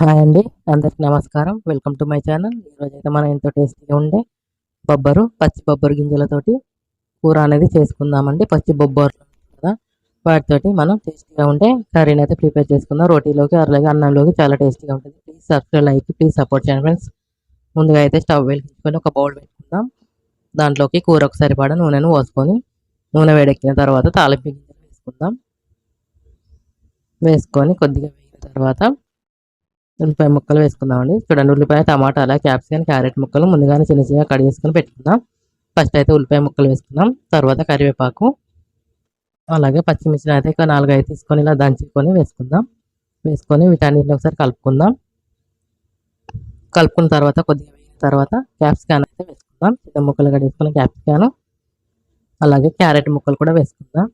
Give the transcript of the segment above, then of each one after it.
Hi అండి అందరికి నమస్కారం. Welcome to my channel. ఈరోజైతే మనం ఎంతో టేస్టీగా ఉండే బొబ్బరు పచ్చి బొబ్బరు గింజలతోటి కూర అనేది చేసుకుందామండి. పచ్చి బొబ్బర్లు కదా వాటితోటి మనం టేస్టీగా ఉండే కర్రీని అయితే ప్రిపేర్ చేసుకుందాం. రోటీలోకి అలాగే అన్నంలోకి చాలా టేస్టీగా ఉంటుంది. Please subscribe like please support చేయండి ఫ్రెండ్స్. ముందుగా అయితే స్టవ్ వెలిగించుకొని ఒక బౌల్ పెట్టుకుందాం. దాంట్లోకి కూరకు సరిపడా నూనెను పోసుకొని నూనె వేడెక్కిన తర్వాత తాలింపు గింజలు వేసుకుందాం. వేసుకొని కొద్దిగా వేగిన తర్వాత ఉల్లిపాయ ముక్కలు వేసుకుందామండి. చూడండి ఉల్లిపాయ టమాటాల క్యాప్సికన్ క్యారెట్ ముక్కలు ముందుగానే చిన్న చిన్నగా కడి చేసుకొని పెట్టుకుందాం. ఫస్ట్ అయితే ఉల్లిపాయ ముక్కలు వేసుకుందాం. తర్వాత కరివేపాకు అలాగే పచ్చిమిర్చిని అయితే ఒక నాలుగు ఐదు తీసుకొని ఇలా దంచుకొని వేసుకుందాం. వేసుకొని వీటన్నిటిని ఒకసారి కలుపుకుందాం. కలుపుకున్న తర్వాత కొద్దిగా వేగిన తర్వాత క్యాప్సికాన్ అయితే వేసుకుందాం. చిన్న ముక్కలు కడేసుకుని చేసుకున్న క్యాప్సికాన్ అలాగే క్యారెట్ ముక్కలు కూడా వేసుకుందాం.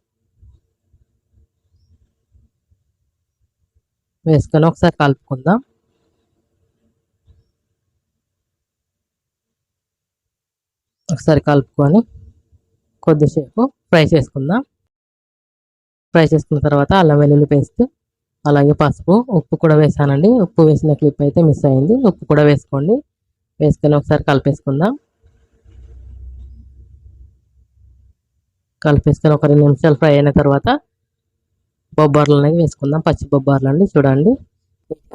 వేసుకొని ఒకసారి కలుపుకుందాం. ఒకసారి కలుపుకొని కొద్దిసేపు ఫ్రై చేసుకుందాం. ఫ్రై చేసుకున్న తర్వాత అల్లం వెల్లుల్లి పేస్ట్ అలాగే పసుపు ఉప్పు కూడా వేసానండి. ఉప్పు వేసిన క్లిప్ అయితే మిస్ అయింది. ఉప్పు కూడా వేసుకోండి. వేసుకొని ఒకసారి కలిపేసుకుందాం. కలిపేసుకొని ఒక రెండు నిమిషాలు ఫ్రై అయిన తర్వాత బొబ్బార్లు అనేది వేసుకుందాం. పచ్చి బొబ్బార్లు అండి చూడండి.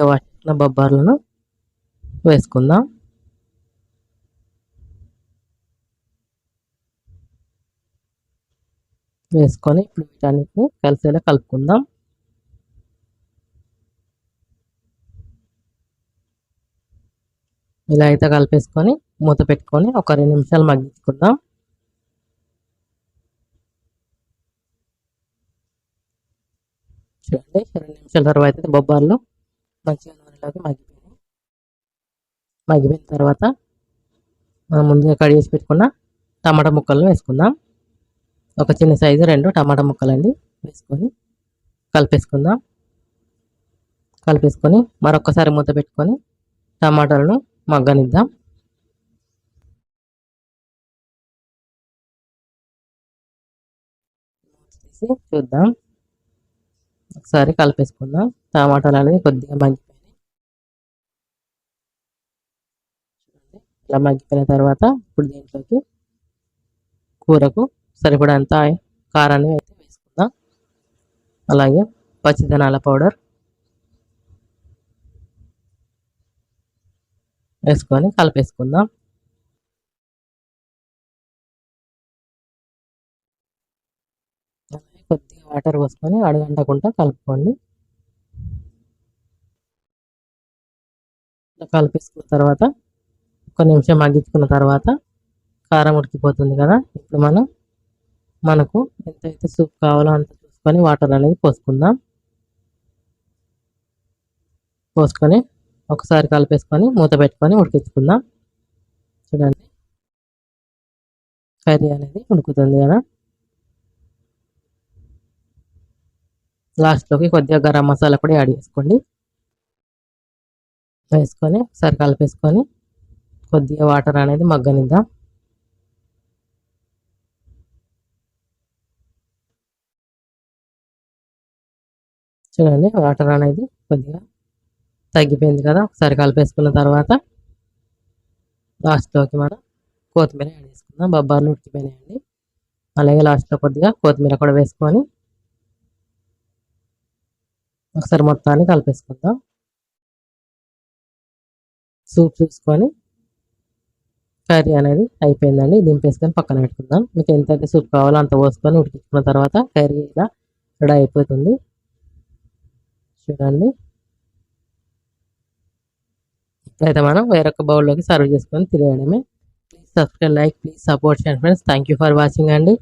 వాటిన బొబ్బార్లను వేసుకుందాం. వేసుకొని ఇప్పుడు వీటన్నిటిని కలిసేలా కలుపుకుందాం. ఇలా అయితే కలిపేసుకొని మూత పెట్టుకొని ఒక రెండు నిమిషాలు మగ్గించుకుందాం. చూడండి రెండు నిమిషాల తర్వాత అయితే బొబ్బార్లు మంచిగా నూనెలోకి మగ్గిపోయినాయి. మగ్గిపోయిన తర్వాత మనం ముందుగా కడిగేసి పెట్టుకున్న టమాటా ముక్కలను వేసుకుందాం. ఒక చిన్న సైజు రెండు టమాటా ముక్కలండి వేసుకొని కలిపేసుకుందాం. కలిపేసుకొని మరొకసారి మూత పెట్టుకొని టమాటాలను మగ్గనిద్దాం. చూద్దాం. ఒకసారి కలిపేసుకుందాం. టమాటాలు అనేది కొద్దిగా మగ్గిపోయినాయి. ఇలా మగ్గిపోయిన తర్వాత ఇప్పుడు దీంట్లోకి కూరకు సరిపడంత కారాన్ని అయితే వేసుకుందాం. అలాగే పచ్చిధనాల పౌడర్ వేసుకొని కలిపేసుకుందాం. కొద్దిగా వాటర్ పోసుకొని అడగంటకుండా కలుపుకోండి. కలిపేసుకున్న తర్వాత ఒక నిమిషం మగ్గించుకున్న తర్వాత కారం ఉడికిపోతుంది కదా. ఇప్పుడు మనం మనకు ఎంతైతే సూప్ కావాలో అంత చూసుకొని వాటర్ అనేది పోసుకుందాం. పోసుకొని ఒకసారి కలిపేసుకొని మూత పెట్టుకొని ఉడికించుకుందాం. చూడండి. కర్రీ అనేది ఉడుకుతుంది కదా. లాస్ట్లోకి కొద్దిగా గరం మసాలా కూడా యాడ్ చేసుకోండి. వేసుకొని ఒకసారి కలిపేసుకొని కొద్దిగా వాటర్ అనేది మగ్గనిద్దాం. చూడండి వాటర్ అనేది కొద్దిగా తగ్గిపోయింది కదా. ఒకసారి కలిపేసుకున్న తర్వాత లాస్ట్లోకి మనం కొత్తిమీర యాడ్ చేసుకుందాం. బొబ్బార్లు ఉడికిపోయినాయండి. అలాగే లాస్ట్లో కొద్దిగా కొత్తిమీర కూడా వేసుకొని ఒకసారి మొత్తాన్ని కలిపేసుకుందాం. సూప్ చూసుకొని కర్రీ అనేది అయిపోయిందండి. దింపేసుకొని పక్కన పెట్టుకుందాం. మీకు ఎంతైతే సూప్ కావాలో అంత పోసుకొని ఉడికించుకున్న తర్వాత కర్రీ ఇలా రెడీ అయిపోతుంది. చూడండి. అయితే మనం వేరొక బౌల్లోకి సర్వ్ చేసుకొని తినేయడమే. Please subscribe like please support చేయండి ఫ్రెండ్స్ థ్యాంక్ ఫర్ వాచింగ్ అండి.